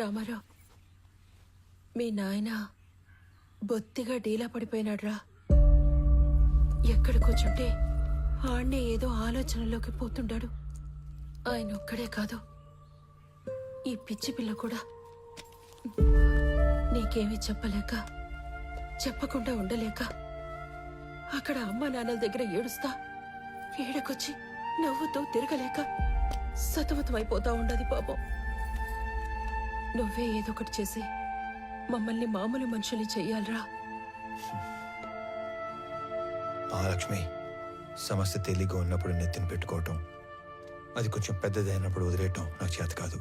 రామారావు మీ నాయన బొత్తిగా డీలా పడిపోయినాడ్రా. ఎక్కడ కూర్చుంటే ఆడనే ఏదో ఆలోచనలోకి పోతుండాడు ఆయన ఒక్కడే కాదు ఈ పిచ్చి పిల్ల కూడా. నీకేమీ చెప్పలేక చెప్పకుండా ఉండలేక అక్కడ అమ్మ నాన్నల దగ్గర ఏడుస్తా ఏడకొచ్చి నవ్వుతూ తిరగలేక సతమతమైపోతా ఉండదు పాపం. నువ్వే ఏదో ఒకటి చేసి మమ్మల్ని మామూలు మనుషుల్ని చెయ్యాలరా మహాలక్ష్మి సమస్య తేలిగ్గా ఉన్నప్పుడు నెత్తిని పెట్టుకోవటం అది కొంచెం పెద్దది అయినప్పుడు వదిలేయటం నాకు చేత కాదు.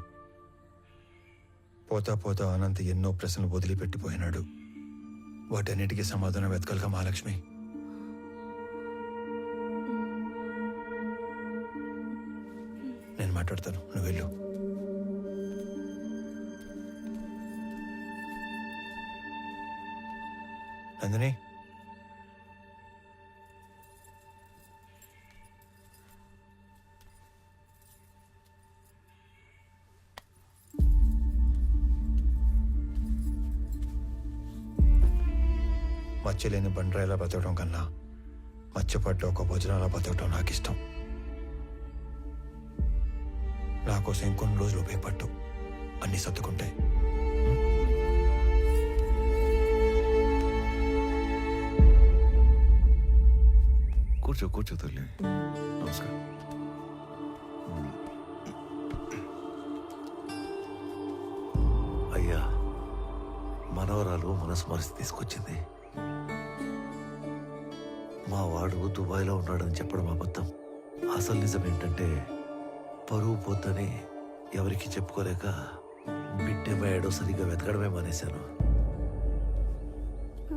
పోతా పోతా అనంత ఎన్నో ప్రశ్నలు వదిలిపెట్టిపోయినాడు. వాటన్నిటికీ సమాధానం వెతకలుగా మహాలక్ష్మి. నేను మాట్లాడతాను. నువ్వు వెళ్ళు. నందిని మచ్చలేని బండ్రాయిలా బతకడం కన్నా మచ్చపట్ల ఒక భోజనాలా బతకడం నాకు ఇష్టం నా కోసం ఇంకొన్ని రోజులు ఉపయోగపట్టు అన్ని సర్దుకుంటాయి. కూర్చో కూర్చో తల్లి. నమస్కారం. అయ్యా మనవరాలు మనసు మరిచి తీసుకొచ్చింది. మా వాడు దుబాయ్లో ఉన్నాడని చెప్పడం అబద్ధం. అసలు నిజం ఏంటంటే పరువు పోతని ఎవరికి చెప్పుకోలేక బిడ్డేమయ్యాడో సరిగ్గా వెతకడమే మానేశాను.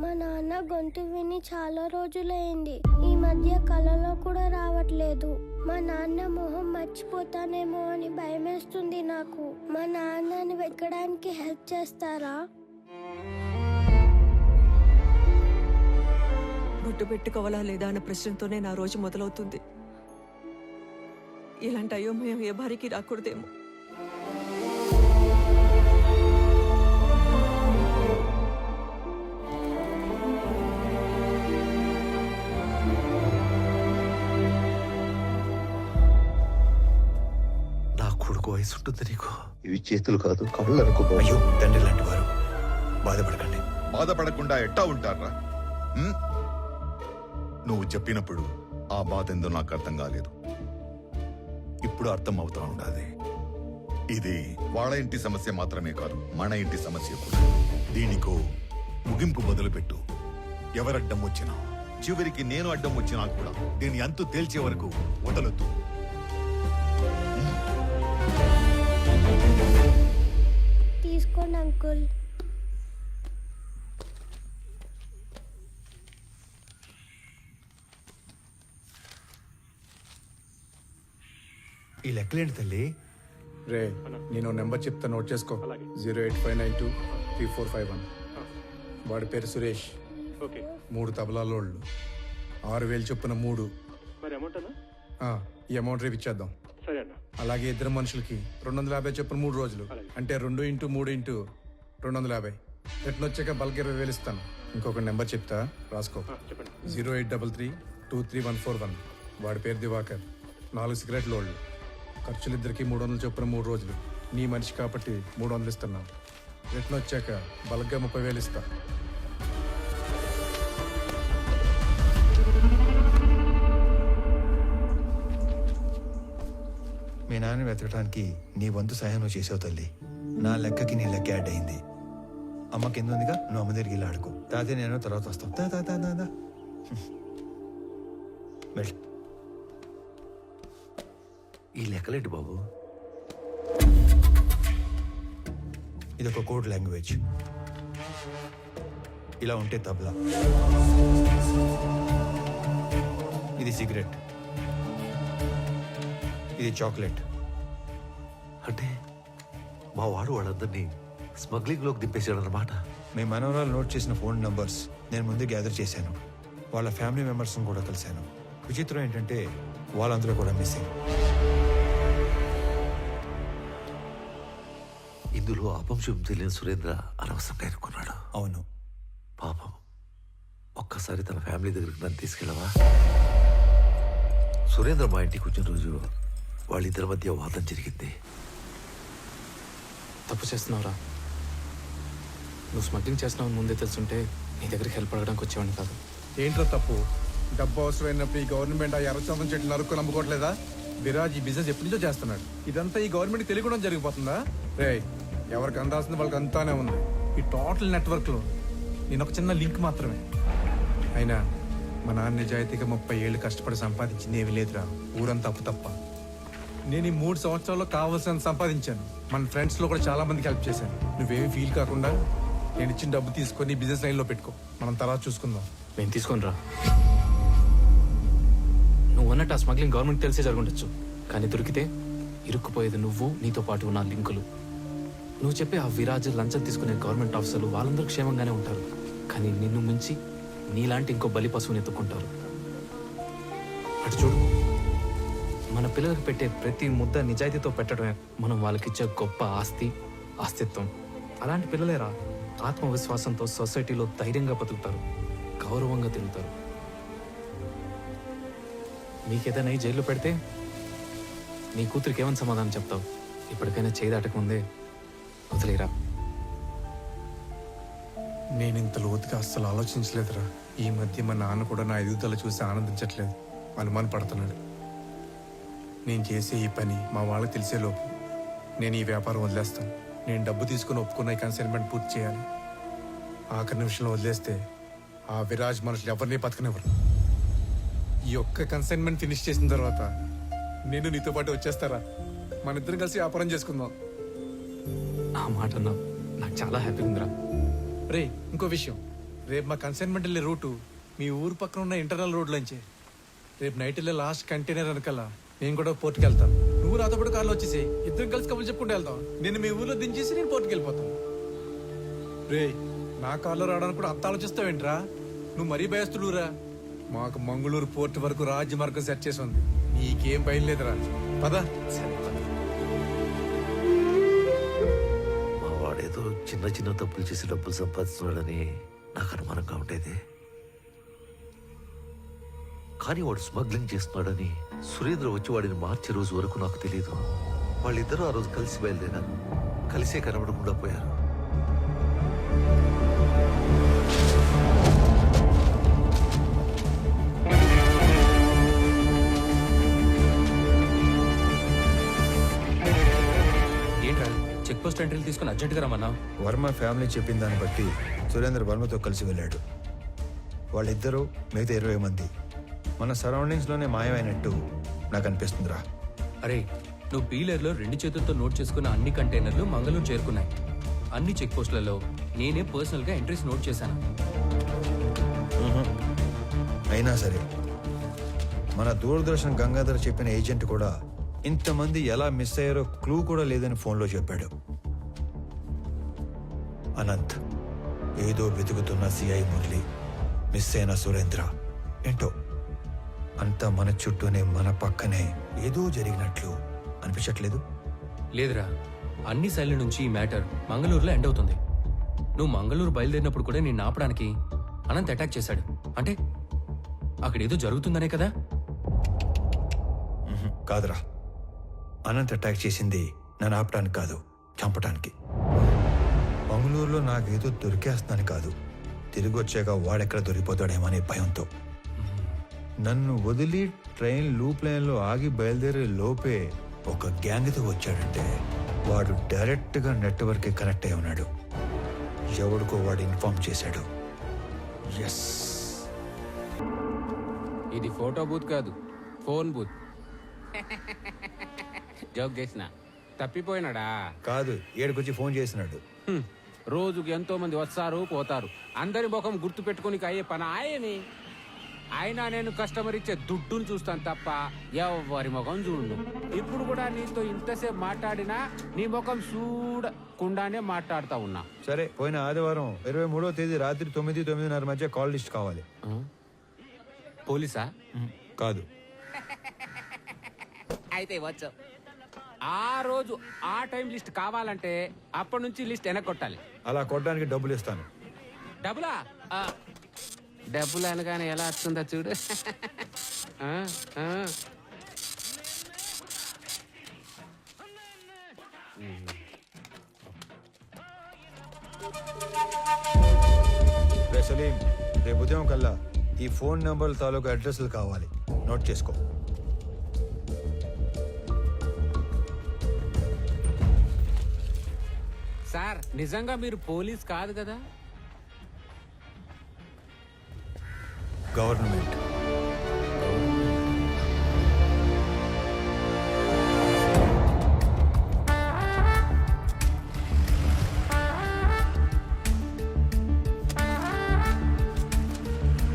మా నాన్న గొంతు విని చాలా రోజులైంది. ఈ మధ్య కలలో కూడా రావట్లేదు. మా నాన్న మొహం మర్చిపోతానేమో అని భయమేస్తుంది నాకు. మా నాన్నని వెక్కడానికి హెల్ప్ చేస్తారా? బొట్టు పెట్టుకోవాలా లేదా అన్న ప్రశ్నతోనే నా రోజు మొదలవుతుంది. ఇలాంటి అయోమయం ఏ భార్యకి రాకూడదేమో. వయసు ఉంటుంది నీకు? ఇవి చేతులు కాదు కళ్ళు అనుకో అయ్యో తండ్రి లాంటి వారు. బాధపడకండి. బాధపడకుండా ఎట్టా ఉంటారా? నువ్వు చెప్పినప్పుడు ఆ బాధ ఎందో నాకు అర్థం కాలేదు. ఇప్పుడు అర్థం అవుతా ఉండాలి. ఇది వాళ్ళ ఇంటి సమస్య మాత్రమే కాదు మన ఇంటి సమస్య కూడా. దీనికో ముగింపు మొదలుపెట్టు. ఎవరడ్డం వచ్చినా చివరికి నేను అడ్డం వచ్చినా కూడా దీని అంతు తేల్చే వరకు వదలొద్దు. తీసుకోండి అంకుల్. ఈ లెక్కలేంటి తల్లి? రే నేను నెంబర్ చెప్తా నోట్ చేసుకో. Zero eight five nine two three four five one. వాడి పేరు సురేష్. ఓకే. మూడు తబలాలోళ్ళు. ఆరు వేలు చొప్పున మూడు. ఈ అమౌంట్ రేపు ఇచ్చేద్దాం. సరే అన్న అలాగే ఇద్దరు మనుషులకి రెండు వందల యాభై చొప్పున మూడు రోజులు. అంటే రెండు ఇంటూ మూడు ఇంటూ రెండు వందల యాభై. రిటర్న్ వచ్చాక బల్క్ ఇరవై వేలు ఇస్తాను. ఇంకొక నెంబర్ చెప్తా రాసుకో. Zero eight double three two three one four one. వాడి పేరు దివాకర్. నాలుగు సిగరెట్లు వాళ్ళు ఖర్చులు ఇద్దరికి మూడు వందలు చొప్పున మూడు రోజులు. నీ మనిషి కాబట్టి మూడు వందలు ఇస్తున్నావు రిటర్న్ వచ్చాక బల్క్గా ముప్పై వేలు ఇస్తా. నాన్న వెతకడానికి నీ వంతు సహాయం నువ్వు చేసావు తల్లి. నా లెక్కకి నీ లెక్క యాడ్ అయింది. అమ్మ కింద ఉందిగా నువ్వు అమ్మ దగ్గరికి వెళ్ళి ఆడుకో. తాతయ్య నేను తర్వాత వస్తాం. తా తా తా తా ఈ లెక్కలేంటి బాబు? ఇది ఒక కోడ్ లాంగ్వేజ్. ఇలా ఉంటే తబలా. ఇది సిగరెట్. ఇది చాక్లెట్. అంటే మా వాడు వాళ్ళందరినీ స్మగ్లింగ్లోకి దింపేశాడన్నమాట. మీ మనవరాలు నోట్ చేసిన ఫోన్ నంబర్స్ నేను ముందు గ్యాదర్ చేశాను. వాళ్ళ ఫ్యామిలీ మెంబర్స్ని కూడా కలిశాను. విచిత్రం ఏంటంటే వాళ్ళందరూ కూడా మిస్సింగ్ ఇందులో అపంశం తెలియని సురేంద్ర అనవసరంగా ఎన్నుకున్నాడు. అవును. పాపం. ఒక్కసారి తన ఫ్యామిలీ దగ్గరికి నన్ను తీసుకెళ్ళవా? సురేంద్ర మా ఇంటికి వచ్చిన రోజు వాళ్ళిద్దరి మధ్య వాదం జరిగింది. తప్పు చేస్తున్నావురా. నువ్వు స్మగ్లింగ్ చేస్తున్నావు ముందే తెలుసుంటే నీ దగ్గరికి హెల్ప్ అడగడానికి వచ్చేవాడిని కాదు. ఏంట్రా తప్పు? డబ్బు అవసరమైనప్పుడు ఈ గవర్నమెంట్ ఆ ఎర్రచందం చెట్లు నరుక్కు నమ్ముకోవట్లేదా విరాజ్ ఈ బిజినెస్ ఎప్పటి నుంచో చేస్తున్నాడు. ఇదంతా ఈ గవర్నమెంట్ తెలియకుండా జరిగిపోతుందా? రే ఎవరికి అందాల్సింది వాళ్ళకి అంతానే ఉంది. ఈ టోటల్ నెట్వర్క్లో నేను ఒక చిన్న లింక్ మాత్రమే. అయినా మా నాన్న నిజాయితీగా ముప్పై ఏళ్ళు కష్టపడి సంపాదించింది ఏమీ లేదురా. ఊరంతా అప్పు తప్ప. నేను ఈ మూడు సంవత్సరాల్లో కావాల్సిన సంపాదించాను. మన ఫ్రెండ్స్లో కూడా చాలా మందికి హెల్ప్ చేశాను. నువ్వేమి ఫీల్ కాకుండా నేను ఇచ్చిన డబ్బు తీసుకొని బిజినెస్ లైన్లో పెట్టుకో. మనం తర్వాత చూసుకుందాం. నేను తీసుకొని రా. నువ్వు అన్నట్టు ఆ స్మగ్లింగ్ గవర్నమెంట్ తెలిసే జరుగుండొచ్చు. కానీ దొరికితే ఇరుక్కుపోయేది నువ్వు నీతో పాటు ఉన్న లింకులు. నువ్వు చెప్పే ఆ విరాజ్ లంచం తీసుకునే గవర్నమెంట్ ఆఫీసర్లు వాళ్ళందరూ క్షేమంగానే ఉంటారు. కానీ నిన్ను మించి నీలాంటి ఇంకో బలి పశువుని ఎత్తుకుంటారు అటు చూడు. మన పిల్లలకు పెట్టే ప్రతి ముద్ద నిజాయితీతో పెట్టడమే మనం వాళ్ళకిచ్చే గొప్ప ఆస్తి ఆస్తిత్వం. అలాంటి పిల్లలేరా? ఆత్మవిశ్వాసంతో సొసైటీలో ధైర్యంగా బతుకుతారు గౌరవంగా తిరుగుతారు. నీకేదైనా జైల్లో పెడితే నీ కూతురికి ఏమని సమాధానం చెప్తావు? ఇప్పటికైనా చేయి దాటకముందే వదిలేరా? నేను ఇంత లోతుగా అస్సలు ఆలోచించలేదురా. ఈ మధ్య మా నాన్న కూడా నా ఎదుగుదల చూసి ఆనందించట్లేదు. అనుమానపడుతున్నాడు. పడుతున్నాడు నేను చేసే ఈ పని మా వాళ్ళకి తెలిసేలోపు నేను ఈ వ్యాపారం వదిలేస్తాను. నేను డబ్బు తీసుకుని ఒప్పుకున్న ఈ కన్సైన్మెంట్ పూర్తి చేయాలి. ఆఖరి నిమిషంలో వదిలేస్తే ఆ విరాజ్ మనుషులు ఎవరిని బతకనివ్వరు. ఈ ఒక్క కన్సైన్మెంట్ ఫినిష్ చేసిన తర్వాత నేను నీతో పాటు వచ్చేస్తారా? మన ఇద్దరం కలిసి వ్యాపారం చేసుకుందాం. ఆ మాట అన్నావు. నాకు చాలా హ్యాపీగా ఉందిరా. రే ఇంకో విషయం. రేపు మా కన్సైన్మెంట్ వెళ్ళే రూటు మీ ఊరు పక్కన ఉన్న ఇంటర్నల్ రోడ్లోంచే రేపు నైట్ వెళ్ళే లాస్ట్ కంటైనర్ వెనకాల నేను కూడా పోర్టుకి వెళ్తాను. నువ్వు నాతో పాటు కార్లో వచ్చేసి ఇద్దరం కలిసి కబుర్లు చెప్పుకుంటూ వెళ్తాం నేను మీ ఊర్లో దించేసి నేను పోర్టుకి వెళ్ళిపోతాను. రే నా కార్లో రావడానికి కూడా అంత ఆలోచిస్తావేంట్రా నువ్వు మరీ భయస్తుడురా మాకు మంగళూరు పోర్ట్ వరకు రాజమార్గం సెట్ చేసి ఉంది. నీకేం భయం లేదురా. పదా. పద. మా వాడేదో చిన్న చిన్న తప్పులు చేసి డబ్బులు సంపాదిస్తున్నాడని నాకు అనుమానంగా ఉండేది. కానీ వాడు స్మగ్లింగ్ చేస్తున్నాడని సురేంద్ర వచ్చి వాడిని మార్చే రోజు వరకు నాకు తెలియదు వాళ్ళిద్దరూ ఆ రోజు కలిసి బయలుదేరారు. కలిసే కనబడకుండా పోయారు. ఏంట్రా? చెక్ పోస్ట్ ఎంట్రీలు తీసుకుని అర్జెంట్గా రమ్మన్నా? వర్మ ఫ్యామిలీ చెప్పిన దాన్ని బట్టి సురేంద్ర వర్మతో కలిసి వెళ్ళాడు. వాళ్ళిద్దరూ మిగతా ఇరవై మంది. మన సరౌండింగ్స్లోనే మాయమైనట్టు నాకు అనిపిస్తుందిరా. అరే నువ్వు పీలర్లో రెండు చేతులతో నోట్ చేసుకున్న అన్ని కంటైనర్లు మంగళూరు చేరుకున్నాయి. అన్ని చెక్ పోస్టులలో నేనే పర్సనల్గా ఎంట్రీస్ నోట్ చేశాను. అయినా సరే మన దూరదర్శన్ గంగాధర్ చెప్పిన ఏజెంట్ కూడా ఇంతమంది ఎలా మిస్ అయ్యారో క్లూ కూడా లేదని ఫోన్లో చెప్పాడు. అనంత్ ఏదో వెతుకుతున్న సిఐ మురళి మిస్ అయిన సురేంద్ర ఏంటో? అంతా మన చుట్టూనే మన పక్కనే ఏదో జరిగినట్లు అనిపించట్లేదు? లేదురా. అన్ని సైడ్ల నుంచి ఈ మ్యాటర్ మంగళూరులో ఎండ్ అవుతుంది. నువ్వు మంగళూరు బయలుదేరినప్పుడు కూడా నేను ఆపడానికి అనంత్ అటాక్ చేశాడు. అంటే అక్కడ ఏదో జరుగుతుందనే కదా? కాదురా. అనంత్ అటాక్ చేసింది నన్ను ఆపడానికి కాదు చంపడానికి. మంగళూరులో నాకేదో దొరికేస్తానని కాదు. తిరిగి వచ్చాక వాడెక్కడ దొరికిపోతాడేమో అనే భయంతో. నన్ను వదిలి ట్రైన్ లూప్ లైన్లో ఆగి బయలుదేరే లోపే ఒక గ్యాంగ్తో వచ్చాడంటే వాడు డైరెక్ట్గా నెట్వర్క్కి కనెక్ట్ అయి ఉన్నాడు. ఎవడికో వాడు ఇన్ఫార్మ్ చేశాడు. ఎస్ ఇది ఫోటో బూత్ కాదు ఫోన్ బూత్. జోక్ చేసిన. తప్పిపోయినాడా? కాదు ఏడుకొచ్చి ఫోన్ చేసినాడు. రోజుకి ఎంతో మంది వస్తారు పోతారు. అందరి ముఖం గుర్తు పెట్టుకుని అయ్యే పని ఆయని. అయినా నేను కస్టమర్ ఇచ్చే దుడ్డును చూస్తాను తప్ప ఎవరి ముఖం చూడు ఇప్పుడు కూడా నీతో ఇంతసేపు మాట్లాడినా నీ ముఖం చూడకుండానే మాట్లాడుతా ఉన్నా. సరే పోయిన ఆదివారం ఇరవై మూడో తేదీ రాత్రి తొమ్మిది తొమ్మిదిన్నర మధ్య కాల్ లిస్ట్ కావాలి. పోలీసా? కాదు. అయితే వచ్చు. ఆ రోజు ఆ టైం లిస్ట్ కావాలంటే అప్పటి నుంచి లిస్ట్ వెనక్కొట్టాలి. అలా కొట్టడానికి డబ్బులు ఇస్తాను. డబ్బులా? డబ్బులు అనగానే ఎలా వస్తుందో చూడు. రే సలీం రేపు ఉదయం కల్లా ఈ ఫోన్ నెంబర్ తాలూకు అడ్రస్లు కావాలి. నోట్ చేసుకో. సార్ నిజంగా మీరు పోలీస్ కాదు కదా? గవర్నమెంట్